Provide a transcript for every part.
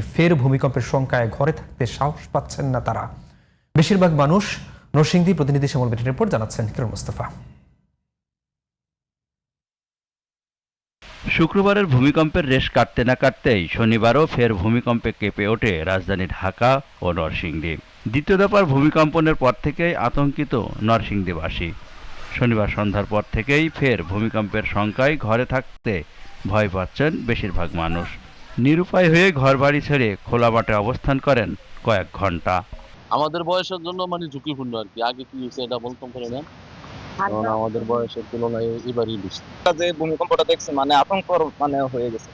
ফের ভূমিকম্পের শঙ্কায় ঘরে থাকতে সাহস পাচ্ছেন না তারা। বেশিরভাগ মানুষ নরসিংদী প্রতিনিধি শ্যামল বেটের রিপোর্ট জানাচ্ছেন কিরণ মোস্তফা। শুক্রবারের ভূমিকম্পের রেশ কাটতে না কাটতেই শনিবারও ফের ভূমিকম্পে কেঁপে ওঠে রাজধানী ঢাকা ও নরসিংদী। দ্বিতীয় দফার ভূমিকম্পনের পর থেকেই আতঙ্কিত নরসিংদীবাসী। শনিবার সন্ধ্যার পর থেকেই ফের ভূমিকম্পের শঙ্কায় ঘরে থাকতে ভয় পাচ্ছেন বেশিরভাগ মানুষ। নিরুপায় হয়ে ঘরবাড়ি ছেড়ে খোলা মাঠে অবস্থান করেন কয়েক ঘণ্টা। আমাদের বয়সের জন্য মানে ঝুঁকিপূর্ণ আর কি। আগে কি হয়েছে এটা বলতাম পারে না কারণ আমাদের বয়সের তুলনায় এবারই বেশি। যে ভূমিকম্পটা দেখছি মানে আতঙ্কর মানে হয়ে গেছে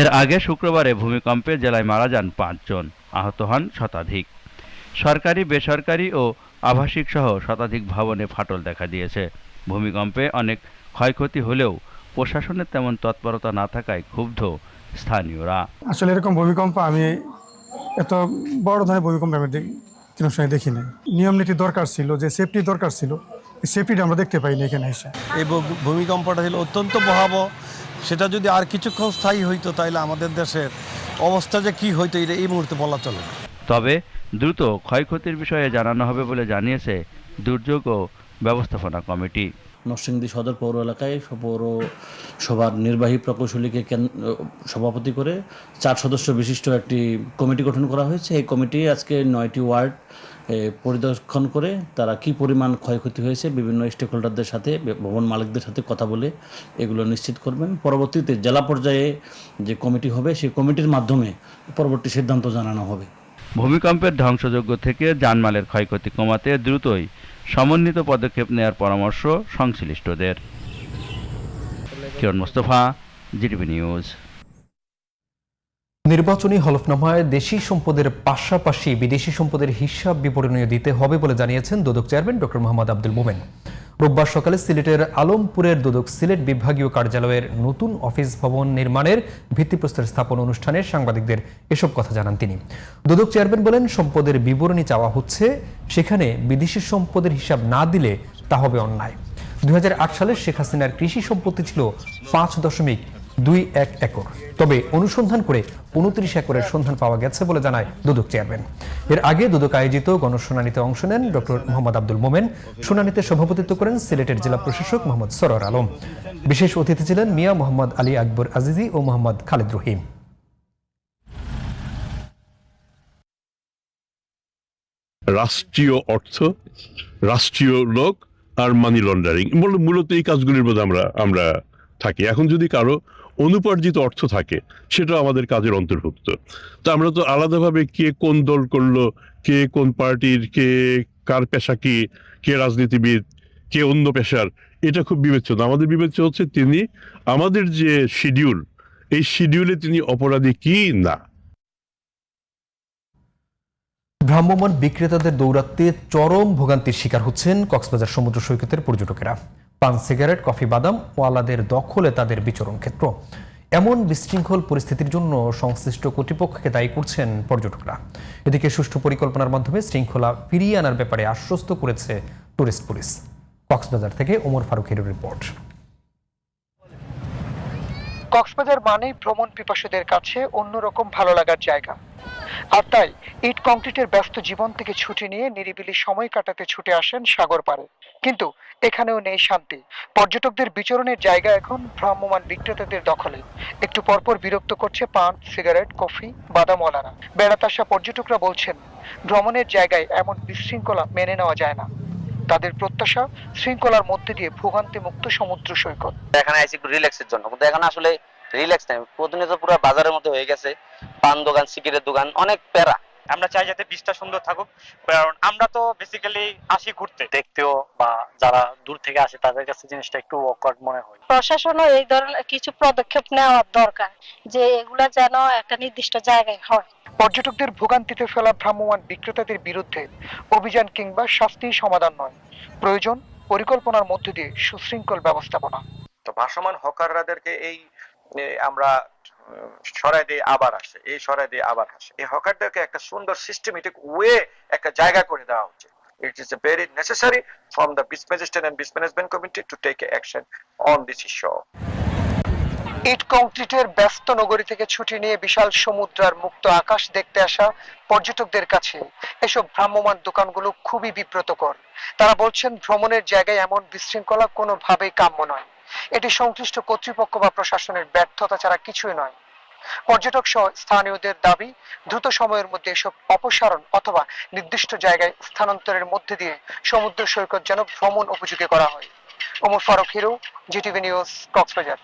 এর আগে শুক্রবারে ভূমিকম্পে জেলায় মারা যান পাঁচজন আহত হন শতাধিক। সরকারি বেসরকারি ও আবাসিক সহ শতাধিক ভবনে ফাটল দেখা দিয়েছে। ভূমিকম্পে অনেক ক্ষয়ক্ষতি হলেও প্রশাসনের তেমন তৎপরতা না থাকায় ক্ষুব্ধ স্থানীয়রা। আসলে এরকম ভূমিকম্প আমি এত বড় ধরনের ভূমিকম্প আমি দেখি কোনো সময় দেখি নাই নিয়ম নীতি দরকার ছিল যে সেফটি দরকার ছিল সেফটিটা আমরা দেখতে পাইনি এখানে এসে। এই ভূমিকম্পটা ছিল অত্যন্ত ভয়াবহ। সেটা যদি আর কিছুক্ষণ স্থায়ী হইতো তাহলে আমাদের দেশের অবস্থা যে কি হইতো এটা এই মুহূর্তে বলা চলে তবে দ্রুত ক্ষয়ক্ষতির বিষয়ে জানানো হবে বলে জানিয়েছে দুর্যোগ ও ব্যবস্থাপনা কমিটি। নরসিংদী সদর পৌর এলাকায় পৌরসভার নির্বাহী প্রকৌশলীকে সভাপতি করে চার সদস্য বিশিষ্ট একটি কমিটি গঠন করা হয়েছে। এই কমিটি আজকে নয়টি ওয়ার্ড পরিদর্শন করে তারা কি পরিমাণ ক্ষয়ক্ষতি হয়েছে, বিভিন্ন স্টেক হোল্ডারদের সাথে ভবন মালিকদের সাথে কথা বলে এগুলো নিশ্চিত করবেন। পরবর্তীতে জেলা পর্যায়ে যে কমিটি হবে, সেই কমিটির মাধ্যমে পরবর্তী সিদ্ধান্ত জানানো হবে। ভূমিকম্পের ধ্বংসযজ্ঞ থেকে জানমালের ক্ষয়ক্ষতি কমাতে দ্রুতই সমন্বিত পদক্ষেপ নেওয়ার পরামর্শ সংশ্লিষ্টদের। Kiran Mostafa, GTV news. নির্বাচনী হলফনামায় দেশি সম্পদের পাশাপাশি বিদেশি সম্পদের হিসাব বিবরণীয় দিতে হবে বলে জানিয়েছেন দুদক চেয়ারম্যান ডক্টর মোহাম্মদ আব্দুল মোমেন। রোববার সকালে সিলেটের আলমপুরের দুদক সিলেট বিভাগীয় কার্যালয়ের নতুন অফিস ভবন নির্মাণের ভিত্তিপ্রস্তর স্থাপন অনুষ্ঠানে সাংবাদিকদের এসব কথা জানান তিনি। দুদক চেয়ারম্যান বলেন, সম্পদের বিবরণী চাওয়া হচ্ছে, সেখানে বিদেশি সম্পদের হিসাব না দিলে তা হবে অন্যায়। দুই হাজার আট সালে শেখ হাসিনার কৃষি সম্পত্তি ছিল পাঁচ দশমিক দুই এক একর। তবে অনুসন্ধান করে উনত্রিশ একরের সন্ধান পাওয়া গেছে বলে জানায় দুদক চেয়ারম্যান। এর আগে দুদক আয়োজিত গণশুনানিতে অংশ নেন ডক্টর মোহাম্মদ আব্দুল মোমেন। শুনানিতে সভাপতিত্ব করেন সিলেটের জেলা প্রশাসক মোহাম্মদ সরোয়ার আলম। বিশেষ অতিথি ছিলেন মিয়া মোহাম্মদ আলী আকবর আজিজি ও মোহাম্মদ খালেদ রহিম। রাষ্ট্রীয় অর্থ, রাষ্ট্রীয় লোক আর মানি লন্ডারিং মূলত এই কাজগুলির মধ্যে আমরা আমরা থাকি। এখন যদি কারও অনুপার্জিত অর্থ থাকে, সেটা আমাদের কাজের অন্তর্ভুক্ত। তো আমরা তো আলাদাভাবে কে কোন দল করল, কে কোন পার্টির, কে কার পেশা কি, কে রাজনীতিবিদ, কে অন্য পেশার, এটা খুব বিবেচ্য না। আমাদের বিবেচ্য হচ্ছে তিনি, আমাদের যে শিডিউল, এই শিডিউলে তিনি অপরাধী কি না। ভ্রাম্যমান বিক্রেতাদের দৌরাত্মে চরম ভোগান্তির শিকার হচ্ছেন কক্সবাজার সমুদ্র সৈকতের পর্যটকেরা। পান সিগারেট, কফি, বাদাম ওয়ালাদের দখলে তাদের বিচরণ ক্ষেত্র। এমন বিশৃঙ্খল পরিস্থিতির জন্য সংশ্লিষ্ট কর্তৃপক্ষকে দায়ী করছেন পর্যটকরা। এদিকে সুষ্ঠু পরিকল্পনার মাধ্যমে শৃঙ্খলা ফিরিয়ে আনার ব্যাপারে আশ্বস্ত করেছে টুরিস্ট পুলিশ। কক্সবাজার থেকে ওমর ফারুকের রিপোর্ট। কক্সবাজার মানেই ভ্রমণ পিপাসুদের কাছে অন্যরকম ভালো লাগার জায়গা। আর তাই, ইট কংক্রিটের ব্যস্ত জীবন থেকে ছুটি নিয়ে নিরিবিলি সময় কাটাতে ছুটে আসেন সাগর পাড়ে। কিন্তু এখানেও নেই শান্তি। পর্যটকদের বিচরণের জায়গা এখন ভ্রাম্যমাণ বিক্রেতাদের দখলে। একটু পরপর বিরক্ত করছে পান, সিগারেট, কফি, বাদামওয়ালারা। বেড়াতে আসা পর্যটকরা বলছেন, ভ্রমণের জায়গায় এমন বিশৃঙ্খলা মেনে নেওয়া যায় না। তাদের প্রত্যাশা শৃঙ্খলার মধ্যে দিয়ে ভোগান্তি মুক্ত সমুদ্র সৈকত। এখানে আইসি একটু রিল্যাক্সের জন্য। কিন্তু এখানে আসলে রিল্যাক্স নাই প্রতিনিয়ত পুরো বাজারের মধ্যে হয়ে গেছে। পান দোকান, সিগারেট দোকান, অনেক প্যারা। আমরা চাই যাতে বীজটা সুন্দর থাকুক। কারণ আমরা তো বেসিক্যালি আসি ঘুরতে। দেখতেও বা যারা দূর থেকে আসে তাদের কাছে জিনিসটা একটু অকওয়ার্ড মনে হয়। প্রশাসনও এই ধরনের কিছু পদক্ষেপ নেওয়া দরকার যে এগুলা যেন একটা নির্দিষ্ট জায়গায় হয়। পর্যটকদের ভোগান্তিতে ফেলা ভ্রাম্যমান বিক্রেতাদের বিরুদ্ধে অভিযান কিংবা শাস্তি সমাধান নয়। প্রয়োজন পরিকল্পনার মধ্যে দিয়ে সুশৃঙ্খল ব্যবস্থাপনা। তো ভাসমান হকাররাদেরকে এই আমরা সরাই দিয়ে আবার আসে, এই সরাই দিয়ে আবার আসে। এই হকারদেরকে একটা সুন্দর সিস্টেমেটিক ওয়ে একটা জায়গা করে দেওয়া উচিত very necessary from the beach magistrate and beach management committee to take action on this issue it কংক্রিটের ব্যস্ত নগরী থেকে ছুটি নিয়ে বিশাল সমুদ্র আর মুক্ত আকাশ দেখতে আসা পর্যটকদের কাছে এসব ভ্রাম্যমান দোকানগুলো খুবই বিব্রতকর। তারা বলছেন, ভ্রমণের জায়গায় এমন বিশৃঙ্খলা কোনোভাবেই কাম্য নয়। এটি সংশ্লিষ্ট কর্তৃপক্ষ বা প্রশাসনের ব্যর্থতা ছাড়া কিছুই নয়। পর্যটক সহ স্থানীয়দের দাবি, দ্রুত সময়ের মধ্যে এসব অপসারণ অথবা নির্দিষ্ট জায়গায় স্থানান্তরের মধ্যে দিয়ে সমুদ্র সৈকত যেন ভ্রমণ উপযোগী করা হয়। Omar Faruk Hero, GTV news, Cox's Bazar.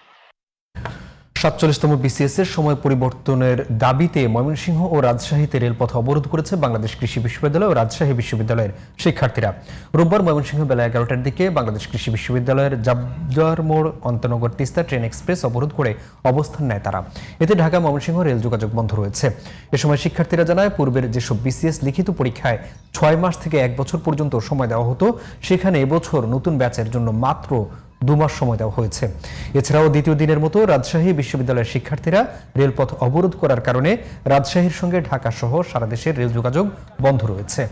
সাতচল্লিশতম বিসিএস এর সময় পরিবর্তনের দাবিতে ময়মনসিংহ ও রাজশাহীতে রেলপথ অবরোধ করেছে বাংলাদেশ কৃষি বিশ্ববিদ্যালয় ও রাজশাহী বিশ্ববিদ্যালয়ের শিক্ষার্থীরা। রোববার ময়মনসিংহ বেলা এগারোটার দিকে বাংলাদেশ কৃষি বিশ্ববিদ্যালয়ের জাবজার মোড় অন্তনগর তিস্তা ট্রেন এক্সপ্রেস অবরোধ করে অবস্থান নেয় তারা। এতে ঢাকা ময়মনসিংহ রেল যোগাযোগ বন্ধ রয়েছে। এ সময় শিক্ষার্থীরা জানায়, পূর্বের যেসব বিসিএস লিখিত পরীক্ষায় ছয় মাস থেকে এক বছর পর্যন্ত সময় দেওয়া হতো, সেখানে এবছর নতুন ব্যাচের জন্য মাত্র দু মাস সময় দেওয়া হয়েছে। এছাড়াও দ্বিতীয় দিনের মতো রাজশাহী বিশ্ববিদ্যালয়ের শিক্ষার্থীরা রেলপথ অবরোধ করার কারণে রাজশাহীর সঙ্গে ঢাকা সহ সারা দেশের রেল যোগাযোগ বন্ধ রয়েছে।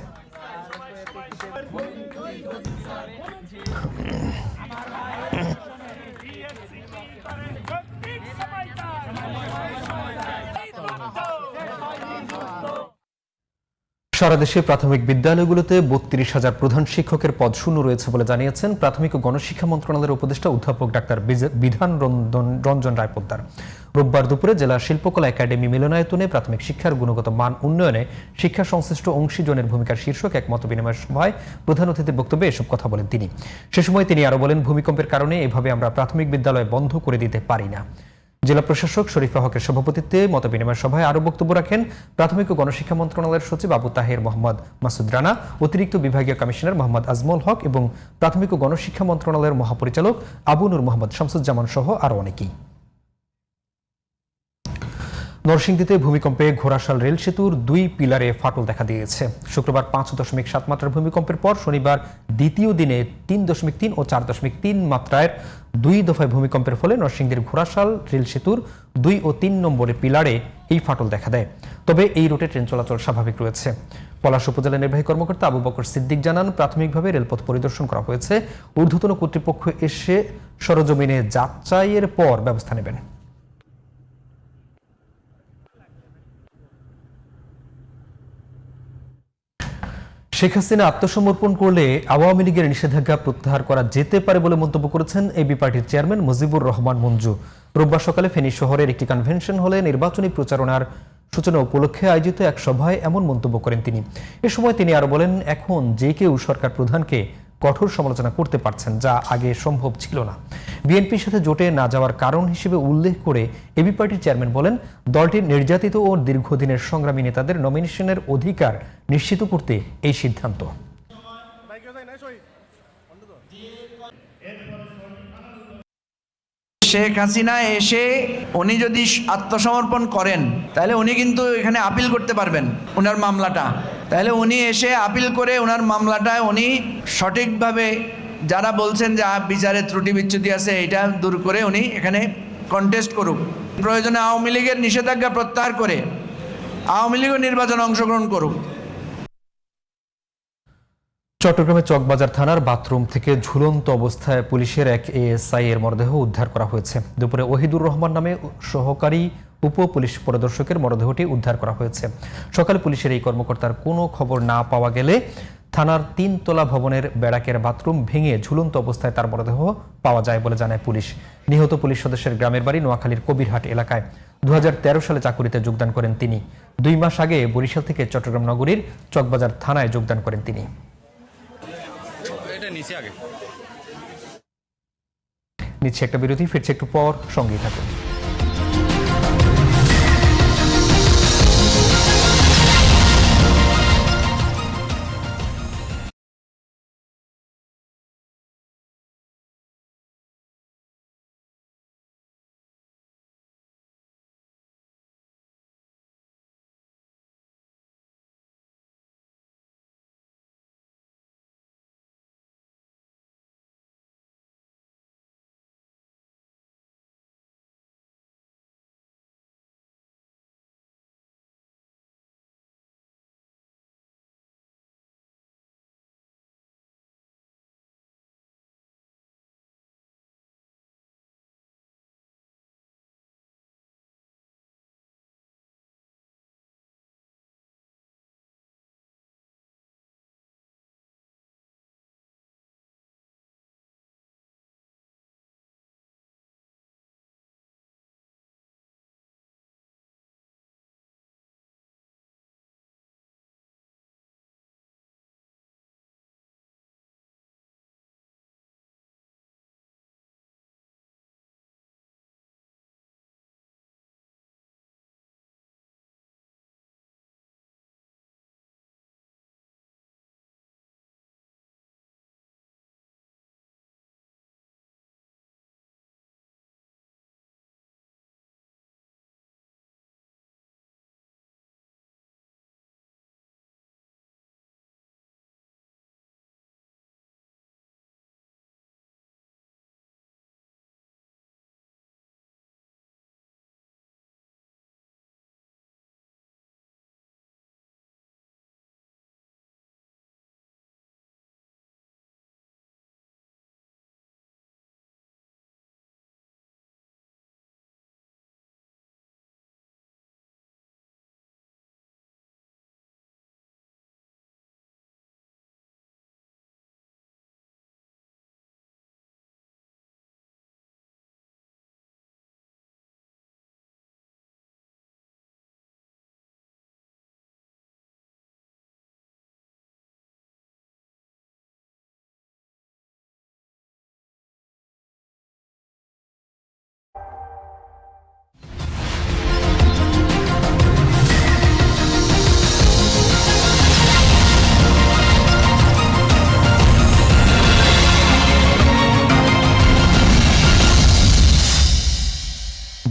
সারা দেশে প্রাথমিক বিদ্যালয়গুলোতে বত্রিশ হাজার প্রধান শিক্ষকের পদ শূন্য রয়েছে বলে জানিয়েছেন প্রাথমিক ও গণশিক্ষা মন্ত্রণালয়ের উপদেষ্টা অধ্যাপক ডাক্তার বিধান রঞ্জন- রায় পোদ্দার রোববার দুপুরে জেলা শিল্পকলা একাডেমি মিলনায়তনে প্রাথমিক শিক্ষার গুণগত মান উন্নয়নে শিক্ষা সংশ্লিষ্ট অংশীজনের ভূমিকার শীর্ষক এক মত বিনিময় সভায় প্রধান অতিথির বক্তব্যে এসব কথা বলেন তিনি। সে সময় তিনি আরও বলেন, ভূমিকম্পের কারণে এভাবে আমরা প্রাথমিক বিদ্যালয় বন্ধ করে দিতে পারি না। জেলা প্রশাসক শরীফা হকের সভাপতিত্বে মতবিনিময় সভায় আরও বক্তব্য রাখেন প্রাথমিক ও গণশিক্ষা মন্ত্রণালয়ের সচিব আবু তাহের মোহাম্মদ মাসুদ রানা, অতিরিক্ত বিভাগীয় কমিশনার মোহাম্মদ আজমল হক এবং প্রাথমিক ও গণশিক্ষা মন্ত্রণালয়ের মহাপরিচালক আবু নূর মোহাম্মদ শামসুজ্জামান সহ আরও অনেকেই। নরসিংদীতে ভূমিকম্পে ঘোড়াশাল রেল সেতুর দুই পিলারে ফাটল দেখা দিয়েছে। শুক্রবার পাঁচ দশমিক সাত মাত্রার ভূমিকম্পের পর শনিবার দ্বিতীয় দিনে তিন দশমিক তিন ও চার দশমিক তিন মাত্রায় দুই দফায় ভূমিকম্পের ফলে নরসিংদীর ঘোড়াশাল রেল সেতুর দুই ও তিন নম্বরের পিলারে এই ফাটল দেখা দেয়। তবে এই রুটে ট্রেন চলাচল স্বাভাবিক রয়েছে। পলাশ উপজেলা নির্বাহী কর্মকর্তা আবু বকর সিদ্দিক জানান, প্রাথমিকভাবে রেলপথ পরিদর্শন করা হয়েছে। ঊর্ধ্বতন কর্তৃপক্ষ এসে সরজমিনে যাচাইয়ের পর ব্যবস্থা নেবেন। শেখ হাসিনা আত্মসমর্পণ করলে আওয়ামী লীগের নিষেধাজ্ঞা প্রত্যাহার করা যেতে পারে বলে মন্তব্য করেছেন এবি পার্টির চেয়ারম্যান মুজিবুর রহমান মঞ্জু। রোববার সকালে ফেনী শহরের একটি কনভেনশন হলে নির্বাচনী প্রচারণার সূচনা উপলক্ষে আয়োজিত এক সভায় এমন মন্তব্য করেন তিনি। এ সময় তিনি আরও বলেন, এখন যে কেউ সরকার প্রধানকে কঠোর সমালোচনা করতে পারছেন, যা আগে সম্ভব ছিল না। বিএনপির সাথে জোটে না যাওয়ার কারণ হিসেবে উল্লেখ করে এবি পার্টির চেয়ারম্যান বলেন, দলটির নির্যাতিত ও দীর্ঘদিনের সংগ্রামী নেতাদের নমিনেশনের অধিকার নিশ্চিত করতে এই সিদ্ধান্ত। শেখ হাসিনা এসে উনি যদি আত্মসমর্পণ করেন, তাহলে উনি কিন্তু এখানে আপিল করতে পারবেন ওনার মামলাটা। তাহলে উনি এসে আপিল করে ওনার মামলাটায় উনি সঠিকভাবে যারা বলছেন যে বিচারে ত্রুটি বিচ্যুতি আছে, এটা দূর করে উনি এখানে কন্টেস্ট করুক। প্রয়োজনে আওয়ামী লীগের নিষেধাজ্ঞা প্রত্যাহার করে আওয়ামী লীগও নির্বাচনে অংশগ্রহণ করুক। চট্টগ্রামের চকবাজার থানার বাথরুম থেকে ঝুলন্ত অবস্থায় পুলিশের এক এএসআই এর মরদেহ উদ্ধার করা হয়েছে। দুপুরে ওহিদুর রহমান নামে সহকারী উপ পুলিশ পরিদর্শকের মরদেহটি উদ্ধার করা হয়েছে। সকালে পুলিশের এই কর্মকর্তার কোনো খবর না পাওয়া গেলে থানার তিনতলা ভবনের ব্যারাকের বাথরুম ভেঙে ঝুলন্ত অবস্থায় তার মরদেহ পাওয়া যায় বলে জানায় পুলিশ। নিহত পুলিশ সদস্যের গ্রামের বাড়ি নোয়াখালীর কবিরহাট এলাকায়। দু হাজার তেরো সালে চাকুরিতে যোগদান করেন তিনি। দুই মাস আগে বরিশাল থেকে চট্টগ্রাম নগরীর চকবাজার থানায় যোগদান করেন তিনি। নিচ্ছে একটা বিরতি ফিরছে একটু পর সঙ্গেই থাকুন।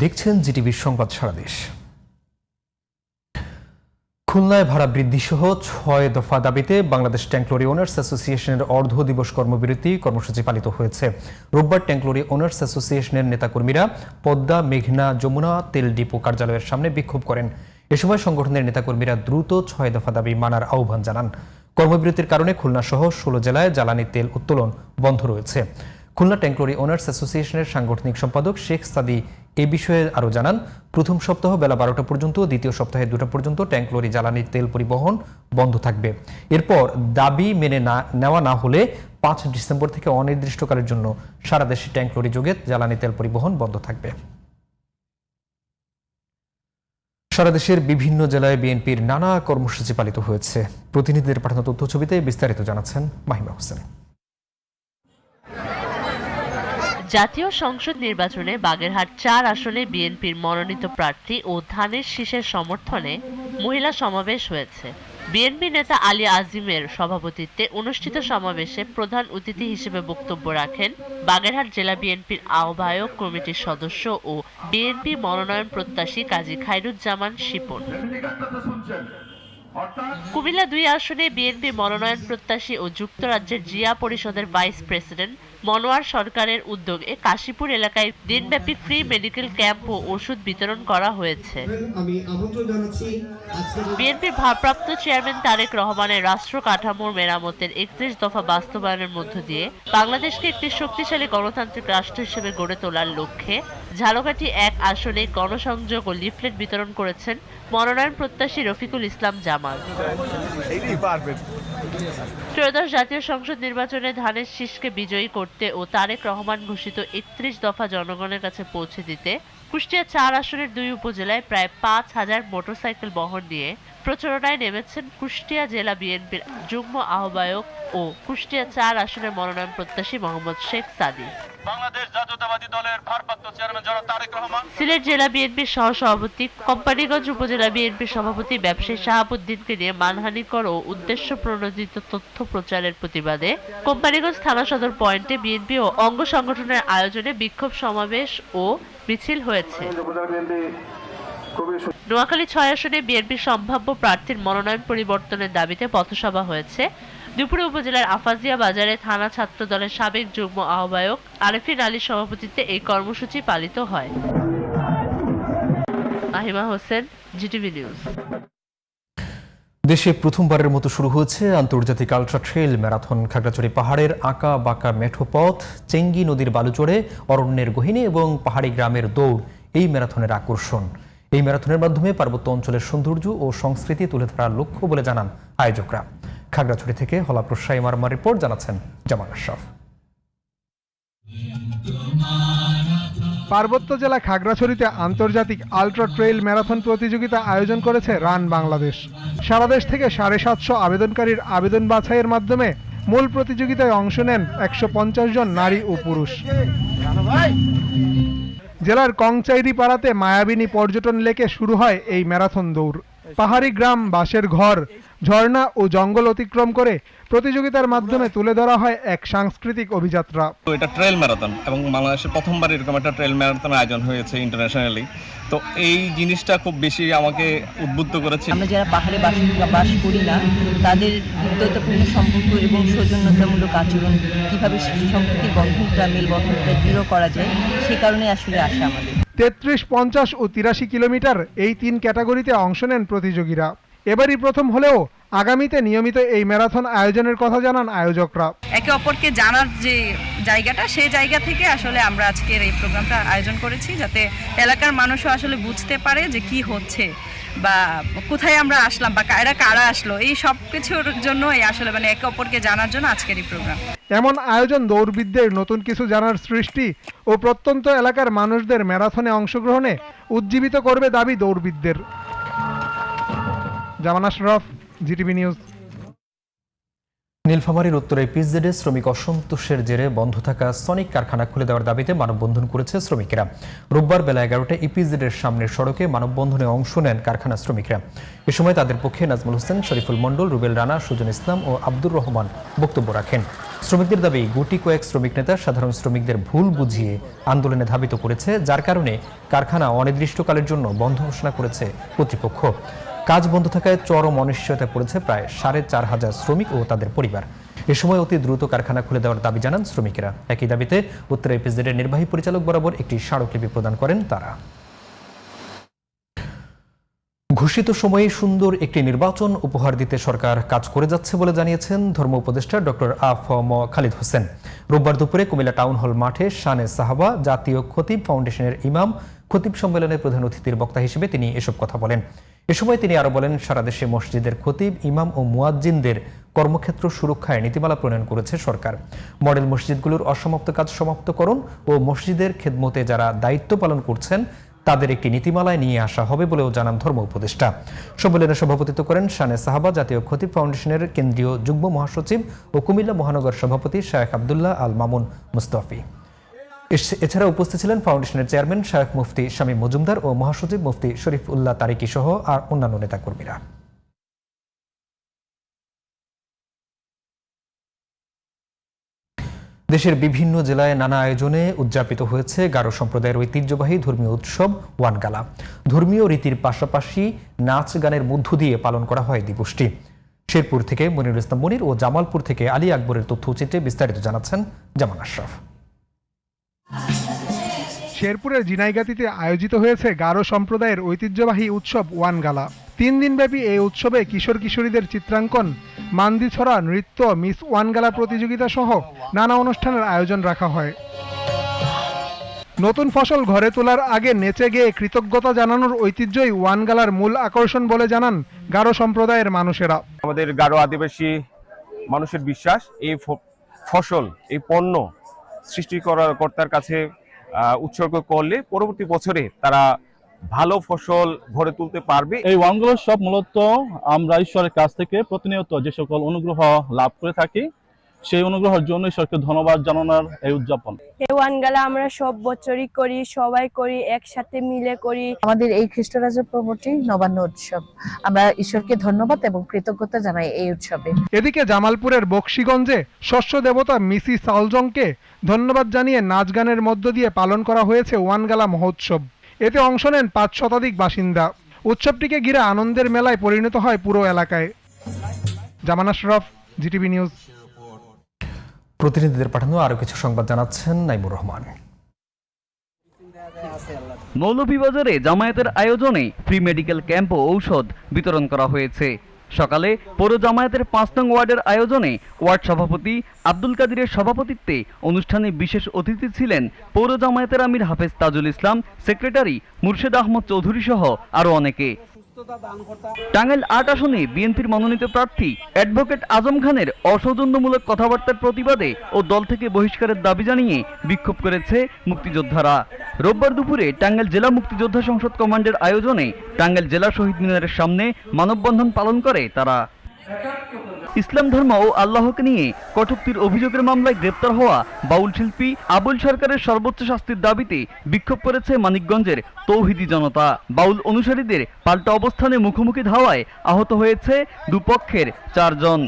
দেখছেন জিটিভির সংবাদ সারা দেশ। খুলনায় ভাড়া বৃদ্ধি সহ ছয় দফা দাবিতে বাংলাদেশ ট্যাঙ্কলরি ওনার্স অ্যাসোসিয়েশনের অর্ধ দিবস কর্মবিরতি কর্মসূচি পালিত হয়েছে। রোববার ট্যাঙ্কলরি ওনার্স অ্যাসোসিয়েশনের নেতাকর্মীরা পদ্মা, মেঘনা, যমুনা, তেল ডিপো কার্যালয়ের সামনে বিক্ষোভ করেন। এ সময় সংগঠনের নেতাকর্মীরা দ্রুত ছয় দফা দাবি মানার আহ্বান জানান। কর্মবিরতির কারণে খুলনা সহ ষোলো জেলায় জ্বালানি তেল উত্তোলন বন্ধ রয়েছে। খুলনা ট্যাঙ্কলরি ওনার্স অ্যাসোসিয়েশনের সাংগঠনিক সম্পাদক শেখ সাদি এ বিষয়ে আরও জানান, প্রথম সপ্তাহ বেলা বারোটা পর্যন্ত, দ্বিতীয় সপ্তাহে দুটা পর্যন্ত ট্যাঙ্কলরি জ্বালানির তেল পরিবহন বন্ধ থাকবে। এরপর দাবি মেনে না, নেওয়া না হলে পাঁচ ডিসেম্বর থেকে অনির্দিষ্টকালের জন্য সারা দেশে ট্যাঙ্কলরি যোগে জ্বালানি তেল পরিবহন বন্ধ থাকবে। সারা দেশের বিভিন্ন জেলায় বিএনপির নানা কর্মসূচি পালিত হয়েছে। প্রতিনিধিদের পাঠানো তথ্য ছবিতে বিস্তারিত জানাচ্ছেন মাহিমা হোসেন। জাতীয় সংসদ নির্বাচনে বাগেরহাট চার আসনে বিএনপির মনোনীত প্রার্থী ও ধানের শীষের সমর্থনে মহিলা সমাবেশ হয়েছে। বিএনপি নেতা আলী আজিমের সভাপতিত্বে অনুষ্ঠিত সমাবেশে প্রধান অতিথি হিসেবে বক্তব্য রাখেন বাগেরহাট জেলা বিএনপির আহ্বায়ক কমিটির সদস্য ও বিএনপি মনোনয়ন প্রত্যাশী কাজী খায়রুজ্জামান শিপন। কুমিল্লা দুই আসনে বিএনপি মনোনয়ন প্রত্যাশী ও যুক্তরাজ্যের জিয়া পরিষদের ভাইস প্রেসিডেন্ট মনোয়ার সরকারের উদ্যোগে কাশীপুর এলাকায় দিনব্যাপী ফ্রি মেডিকেল ক্যাম্প ও ওষুধ বিতরণ করা হয়েছে। বিএনপির ভারপ্রাপ্ত চেয়ারম্যান তারেক রহমানের রাষ্ট্র কাঠামোর মেরামতের একত্রিশ দফা বাস্তবায়নের মধ্য দিয়ে বাংলাদেশকে একটি শক্তিশালী গণতান্ত্রিক রাষ্ট্র হিসেবে গড়ে তোলার লক্ষ্যে ঝালকাঠি এক আসনে গণসংযোগ ও লিফলেট বিতরণ করেছেন মনোনয়ন প্রত্যাশী রফিকুল ইসলাম জামাল। ত্রয়োদশ জাতীয় সংসদ নির্বাচনে ধানের শীষকে বিজয়ী করতে ও তারেক রহমান ঘোষিত একত্রিশ দফা জনগণের কাছে পৌঁছে দিতে কুষ্টিয়া চার আসনের দুই উপজেলায় প্রায় পাঁচ হাজার মোটরসাইকেল বহন নিয়ে প্রচারণায় নেমেছেন কুষ্টিয়া জেলা বিএনপির যুগ্ম আহ্বায়ক ও কুষ্টিয়া চার আসনের মনোনয়ন প্রত্যাশী মোহাম্মদ শেখ সাদি বাংলাদেশ জাতীয়তাবাদী দলের ভারপ্রাপ্ত চেয়ারম্যান জনাব তারেক রহমান। সিলেট জেলা বিএনপির সহসভাপতি কোম্পানিগঞ্জ উপজেলা বিএনপির সভাপতি ব্যবসায়ী শাহাবুদ্দিনকে নিয়ে মানহানিকর ও উদ্দেশ্য প্রণোদিত তথ্য প্রচারের প্রতিবাদে কোম্পানিগঞ্জ থানা সদর পয়েন্টে বিএনপি ও অঙ্গ সংগঠনের আয়োজনে বিক্ষোভ সমাবেশ ও মিছিল হয়েছে। নোয়াখালী ছয় আসনে বিএনপির সম্ভাব্য প্রার্থীর মনোনয়ন পরিবর্তনের দাবিতে পথসভা হয়েছে। দুপুরে উপজেলার আফাজিয়া বাজারে থানা ছাত্র দলের সাবেক যুগ্ম আহ্বায়ক আরেফিন আলীর এই কর্মসূচি পালিত হয়। Ahima Hossain, GTV news. দেশে প্রথমবারের মতো শুরু হয়েছে আন্তর্জাতিক আলট্রা ট্রেল ম্যারাথন। খাগড়াছড়ি পাহাড়ের আঁকা বাঁকা মেঠো পথ চেঙ্গি নদীর বালুচরে অরণ্যের গহিনী এবং পাহাড়ি গ্রামের দৌড়, এই ম্যারাথনের আকর্ষণ। এই ম্যারাথনের মাধ্যমে পার্বত্য অঞ্চলের সৌন্দর্য ও সংস্কৃতি তুলে ধরার লক্ষ্য বলে জানান আয়োজকরা। খাগড়াছড়ি থেকে হলাপ্রসাই মারমার রিপোর্ট জানাচ্ছেন জামাল আশরাফ। পার্বত্য জেলা খাগড়াছড়িতে আন্তর্জাতিক আলট্রা ট্রেইল ম্যারাথন প্রতিযোগিতা আয়োজন করেছে রান বাংলাদেশ। সারা দেশ থেকে সাড়ে সাতশো আবেদনকারীর আবেদন বাছাইয়ের মাধ্যমে মূল প্রতিযোগিতায় অংশ নেন একশো পঞ্চাশ জন নারী ও পুরুষ। জেলার কংচাইরি পাড়াতে মায়াবিনী পর্যটন লেকে শুরু হয় এই ম্যারাথন দৌড়। পাহাড়ি গ্রাম বাঁশের ঘর ঝর্ণা ও জঙ্গল অতিক্রম করে প্রতিযোগিতার মাধ্যমে তুলে ধরা হয় এক সাংস্কৃতিক অভিযাত্রা। তো এটা ট্রেল ম্যারাথন এবং বাংলাদেশে প্রথমবার এরকম একটা ট্রেল ম্যারাথন আয়োজন হয়েছে ইন্টারন্যাশনালি। তো এই জিনিসটা খুব বেশি আমাকে উদ্বুদ্ধ করেছে। আমরা যারা পাহাড়ে বাস বাস করি না তাদের হৃদ্যতাপূর্ণ সম্পর্ক এবং সৌজন্যতামূলক আচরণ কীভাবে সম্প্রীতির বন্ধনটা মেলবন্ধনটা দৃঢ় করা যায় সে কারণে আসলে আসা আমাদের। তেত্রিশ পঞ্চাশ ও তিরাশি কিলোমিটার এই তিন ক্যাটাগরিতে অংশ নেন প্রতিযোগীরা। এবারই প্রথম হলেও আগামীতে নিয়মিত এই ম্যারাথন আয়োজনের কথা জানান আয়োজকরা। একে অপরকে জানার যে জায়গাটা সেই জায়গা থেকে আসলে আমরা আজকের এই প্রোগ্রামটা আয়োজন করেছি যাতে এলাকার মানুষও আসলে বুঝতে পারে যে কি হচ্ছে বা কোথায় আমরা আসলাম বা কারা কারা আসলো। এই সব কিছুর জন্যই আসলে মানে একে অপরকে জানার জন্য আজকের এই প্রোগ্রাম। এমন আয়োজন দৌড়বিদদের নতুন কিছু জানার সৃষ্টি ও প্রত্যন্ত এলাকার মানুষদের ম্যারাথনে অংশগ্রহণে উজ্জীবিত করবে দাবি দৌড়বিদদের। জামান আশরফ, জিটিভি নিউজ। নীলফামারীর উত্তরে পিজেডে শ্রমিক অসন্তোষের জেরে বন্ধ থাকা সনিক কারখানা খুলে দেওয়ার দাবিতে মানববন্ধন করেছে শ্রমিকেরা। রোববার বেলা এগারোটায় ইপিজেডের সামনের সড়কে মানববন্ধনে অংশ নেন কারখানা শ্রমিকরা। এ সময় তাদের পক্ষে নাজমুল হোসেন, শরীফুল মণ্ডল, রুবেল রানা, সুজন ইসলাম ও আব্দুর রহমান বক্তব্য রাখেন। শ্রমিকদের দাবি, গুটি কয়েক শ্রমিক নেতা সাধারণ শ্রমিকদের ভুল বুঝিয়ে আন্দোলনে ধাবিত করেছে, যার কারণে কারখানা অনির্দিষ্টকালের জন্য বন্ধ ঘোষণা করেছে কর্তৃপক্ষ। কাজ বন্ধ থাকায় চরম অনিশ্চয়তায় পড়েছে প্রায় সাড়ে চার হাজার শ্রমিক ও তাদের পরিবার। এ সময় অতি দ্রুত কারখানা খুলে দেওয়ার দাবি জানান শ্রমিকেরা। একই দাবিতে উত্তর এপিজেডের নির্বাহী পরিচালক বরাবর একটি স্মারকলিপি প্রদান করেন তারা। ঘোষিত সময়ে সুন্দর একটি নির্বাচন উপহার দিতে সরকার কাজ করে যাচ্ছে বলে জানিয়েছেন ধর্ম উপদেষ্টা ডক্টর আফ ম খালিদ হোসেন। রোববার দুপুরে কুমিল্লা টাউন হল মাঠে শানে সাহাবা, জাতীয় খতিব ফাউন্ডেশনের ইমাম, খতিব সম্মেলনের প্রধান অতিথির বক্তা হিসেবে তিনি এসব কথা বলেন। এ সময় তিনি আরও বলেন, সারা দেশে মসজিদের খতিব, ইমাম ও মুয়াজ্জিনদের কর্মক্ষেত্র সুরক্ষায় নীতিমালা প্রণয়ন করেছে সরকার। মডেল মসজিদগুলোর অসমাপ্ত কাজ সমাপ্তকরণ ও মসজিদের খেদমতে যারা দায়িত্ব পালন করছেন তাদের একটি নীতিমালায় নিয়ে আসা হবে বলেও জানান ধর্ম উপদেষ্টা। সম্মেলনে সভাপতিত্ব করেন শানে সাহাবা জাতীয় ক্ষতি ফাউন্ডেশনের কেন্দ্রীয় যুগ্ম মহাসচিব ও কুমিল্লা মহানগর সভাপতি শায়েখ আবদুল্লাহ আল মামুন মুস্তাফি। এছাড়া উপস্থিত ছিলেন ফাউন্ডেশনের চেয়ারম্যান শায়েখ মুফতি স্বামী মজুমদার ও মহাসচিব মুফতি শরীফ উল্লাহ তারিকি সহ আর অন্যান্য নেতাকর্মীরা। দেশের বিভিন্ন জেলায় নানা আয়োজনে উদযাপিত হয়েছে গারো সম্প্রদায়ের ঐতিহ্যবাহী ধর্মীয় উৎসব ওয়ানগালা। ধর্মীয় রীতির পাশাপাশি নাচ গানের মধ্য দিয়ে পালন করা হয় দিবসটি। শেরপুর থেকে মনিরুল ইসলাম মনির ও জামালপুর থেকে আলী আকবরের তথ্যচিত্রে বিস্তারিত জানাচ্ছেন জামান আশরাফ। শেরপুরের জিনাইগাতিতে আয়োজিত হয়েছে গারো সম্প্রদায়ের ঐতিহ্যবাহী উৎসব ওয়ানগালা। তিন দিনব্যাপী এই উৎসবে কিশোর কিশোরীদের চিত্রাঙ্কন মান্দিছড়া নৃত্য, মিস ওয়ানগালা প্রতিযোগিতা সহ নানা অনুষ্ঠানের আয়োজন রাখা হয়। নতুন ফসল ঘরে তোলার আগে নেচে গিয়ে কৃতজ্ঞতা জানানোর ঐতিহ্যই ওয়ানগালার মূল আকর্ষণ বলে জানান গারো সম্প্রদায়ের মানুষেরা। আমাদের গারো আদিবাসী মানুষের বিশ্বাস, এই ফসল, এই পণ্য সৃষ্টি করার কর্তার কাছে উৎসর্গ করলে পরবর্তী বছরে তারা ভালো ফসল ঘরে তুলতে পারবে। এই ওয়ানগুলো সব মূলত আমরা ঈশ্বরের কাছ থেকে প্রতিনিয়ত যে সকল অনুগ্রহ লাভ করে থাকি সেই অনুগ্রহের জন্য ঈশ্বরকে ধন্যবাদ জানানোর এই উদযাপন। এই ওয়ানগালা আমরা সব বছরই করি সবাই করি একসাথে মিলে করি। আমাদের এই খ্রিস্টরাজের পর্বটি নবান্ন উৎসব। আমরা ঈশ্বরকে ধন্যবাদ এবং কৃতজ্ঞতা জানাই এই উৎসবে। এদিকে জামালপুরের বক্সিগঞ্জে শস্য দেবতা মিসি সালজংকে ধন্যবাদ জানিয়ে নাচ গানের মধ্য দিয়ে পালন করা হয়েছে ওয়ানগালা মহোৎসব। এতে অংশ নেন পাঁচ শতাধিক বাসিন্দা। উৎসবটিকে ঘিরে আনন্দের মেলায় পরিণত হয় পুরো এলাকায়। Zaman Ashraf GTV news. প্রতিনিধিদের পাঠানো আরও কিছু সংবাদ জানাচ্ছেন নাইমুর রহমান। মৌলভীবাজারে জামায়াতের আয়োজনে ফ্রি মেডিকেল ক্যাম্প ও ঔষধ বিতরণ করা হয়েছে। সকালে পৌর জামায়াতের পাঁচ নং ওয়ার্ডের আয়োজনে ওয়ার্ড সভাপতি আব্দুল কাদিরের সভাপতিত্বে অনুষ্ঠানে বিশেষ অতিথি ছিলেন পৌর জামায়াতের আমির হাফেজ তাজুল ইসলাম, সেক্রেটারি মুর্শেদ আহমদ চৌধুরী সহ আরও অনেকে। টাঙ্গাইল আট আসনে বিএনপির মনোনীত প্রার্থী অ্যাডভোকেট আজম খানের অসৌজন্যমূলক কথাবার্তার প্রতিবাদে ও দল থেকে বহিষ্কারের দাবি জানিয়ে বিক্ষোভ করেছে মুক্তিযোদ্ধারা। রোববার দুপুরে টাঙ্গাইল জেলা মুক্তিযোদ্ধা সংসদ কমান্ডের আয়োজনে টাঙ্গাইল জেলা শহীদ মিনারের সামনে মানববন্ধন পালন করে তারা। ইসলাম ধর্ম ও আল্লাহকে নিয়ে কটূক্তির অভিযোগের মামলায় গ্রেপ্তার হওয়া বাউল শিল্পী আবুল সরকারের সর্বোচ্চ শাস্তির দাবিতে বিক্ষোভ করেছে মানিকগঞ্জের তৌহিদি জনতা। বাউল অনুসারীদের পাল্টা অবস্থানে মুখোমুখি ধাওয়ায় আহত হয়েছে দুপক্ষের চারজন।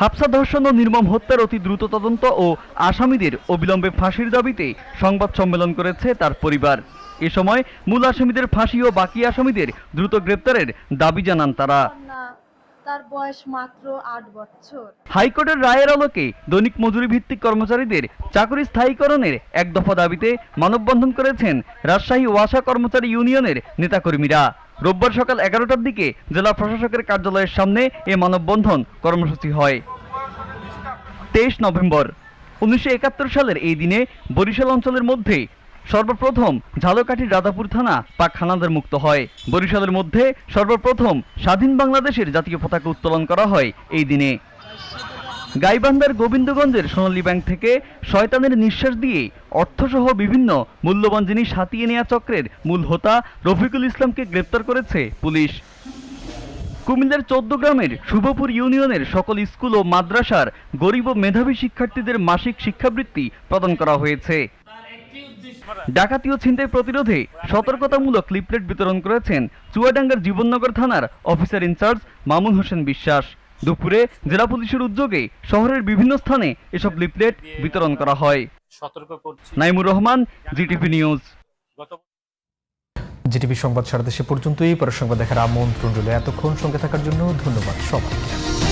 হাফসা ধর্ষণ ও নির্মম হত্যার অতি দ্রুত তদন্ত ও আসামিদের অবিলম্বে ফাঁসির দাবিতে সংবাদ সম্মেলন করেছে তার পরিবার। এ সময় মূল আসামিদের ফাঁসি ও বাকি আসামিদের দ্রুত গ্রেপ্তারের দাবি জানান তারা। তার বয়স মাত্র আট বছর। হাইকোর্টের রায়ের আলোকে দৈনিক মজুরি ভিত্তিক কর্মচারীদের চাকরি স্থায়ীকরণের এক দফা দাবিতে মানববন্ধন করেছেন রাজশাহী ওয়াসা কর্মচারী ইউনিয়নের নেতাকর্মীরা। রোববার সকাল এগারোটার দিকে জেলা প্রশাসকের কার্যালয়ের সামনে এ মানববন্ধন কর্মসূচি হয়। তেইশ নভেম্বর, উনিশশো একাত্তর সালের এই দিনে বরিশাল অঞ্চলের মধ্যে সর্বপ্রথম ঝালকাঠির রাজাপুর থানা পাক হানাদার মুক্ত হয়। বরিশালের মধ্যে সর্বপ্রথম স্বাধীন বাংলাদেশের জাতীয় পতাকা উত্তোলন করা হয় এই দিনে। গাইবান্ধার গোবিন্দগঞ্জের সোনালী ব্যাংক থেকে শয়তানের নিঃশ্বাস দিয়ে অর্থসহ বিভিন্ন মূল্যবান জিনিস হাতিয়ে নেওয়া চক্রের মূল হোতা রফিকুল ইসলামকে গ্রেপ্তার করেছে পুলিশ। কুমিল্লার চোদ্দ গ্রামের শুভপুর ইউনিয়নের সকল স্কুল ও মাদ্রাসার গরিব ও মেধাবী শিক্ষার্থীদের মাসিক শিক্ষাবৃত্তি প্রদান করা হয়েছে। ডাকাতি ও ছিনতাই প্রতিরোধে সতর্কতামূলক লিফলেট বিতরণ করেছেন চুয়াডাঙ্গার জীবননগর থানার অফিসার ইনচার্জ মামুন হোসেন বিশ্বাস। দুপুরে জেলা পুলিশের উদ্যোগে শহরের বিভিন্ন স্থানে এসব লিফলেট বিতরণ করা হয়। সতর্ক করছি। Naimur Rahman GTV news. GTV সংবাদ সারা দেশে পর্যন্তই। পরের সংবাদ দেখার আমন্ত্রণ রইল এতক্ষণ। সঙ্গে থাকার জন্য ধন্যবাদ সবাইকে।